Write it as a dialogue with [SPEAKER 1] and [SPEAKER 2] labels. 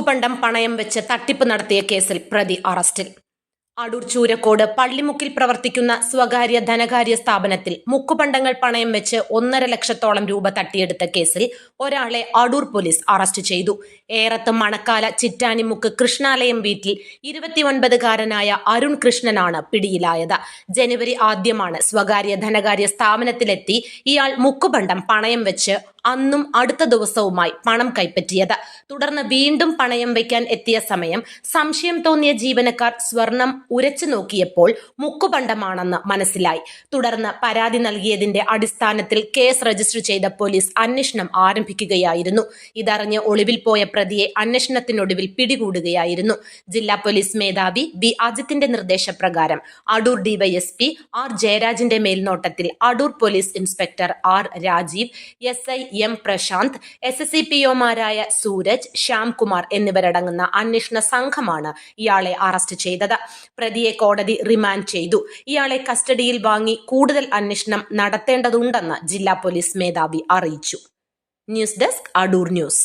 [SPEAKER 1] മുക്കുപണ്ടം പണയം വെച്ച് തട്ടിപ്പ് നടത്തിയ കേസിൽ പ്രതി അറസ്റ്റിൽ. അടൂർ ചൂരക്കോട് പള്ളിമുക്കിൽ പ്രവർത്തിക്കുന്ന സ്വകാര്യ ധനകാര്യ സ്ഥാപനത്തിൽ മുക്കുപണ്ടങ്ങൾ പണയം വെച്ച് ഒന്നര ലക്ഷത്തോളം രൂപ തട്ടിയെടുത്ത കേസിൽ ഒരാളെ അടൂർ പോലീസ് അറസ്റ്റ് ചെയ്തു. ഏറത്ത് മണക്കാല ചിറ്റാനിമുക്ക് കൃഷ്ണാലയം വീട്ടിൽ ഇരുപത്തിയൊൻപതുകാരനായ അരുൺ കൃഷ്ണനാണ് പിടിയിലായത്. ജനുവരി ആദ്യമാണ് സ്വകാര്യ ധനകാര്യ സ്ഥാപനത്തിലെത്തി ഇയാൾ മുക്കുപണ്ടം പണയം വെച്ച് അന്നും അടുത്ത ദിവസവുമായി പണം കൈപ്പറ്റിയത്. തുടർന്ന് വീണ്ടും പണയം വയ്ക്കാൻ എത്തിയ സമയം സംശയം തോന്നിയ ജീവനക്കാർ സ്വർണം ഉരച്ചു നോക്കിയപ്പോൾ മുക്കുപണ്ടമാണെന്ന് മനസ്സിലായി. തുടർന്ന് പരാതി നൽകിയതിന്റെ അടിസ്ഥാനത്തിൽ കേസ് രജിസ്റ്റർ ചെയ്ത പോലീസ് അന്വേഷണം ആരംഭിക്കുകയായിരുന്നു. ഇതറിഞ്ഞ് ഒളിവിൽ പോയ പ്രതിയെ അന്വേഷണത്തിനൊടുവിൽ പിടികൂടുകയായിരുന്നു. ജില്ലാ പോലീസ് മേധാവി ബി അജിത്തിന്റെ നിർദ്ദേശപ്രകാരം അടൂർ ഡിവൈഎസ്പി ആർ ജയരാജിന്റെ മേൽനോട്ടത്തിൽ Adoor police inspector R Rajeev S I M Prashanth S S C P ഒമാരായ Sooraj Shyamkumar എന്നിവരടങ്ങുന്ന അന്വേഷണ സംഘമാണ് ഇയാളെ അറസ്റ്റ് ചെയ്തത്. പ്രതിയെ കോടതി റിമാൻഡ് ചെയ്തു. ഇയാളെ കസ്റ്റഡിയിൽ വാങ്ങി കൂടുതൽ അന്വേഷണം നടത്തേണ്ടതുണ്ടെന്ന് ജില്ലാ പോലീസ് മേധാവി അറിയിച്ചു. News desk Adoor news.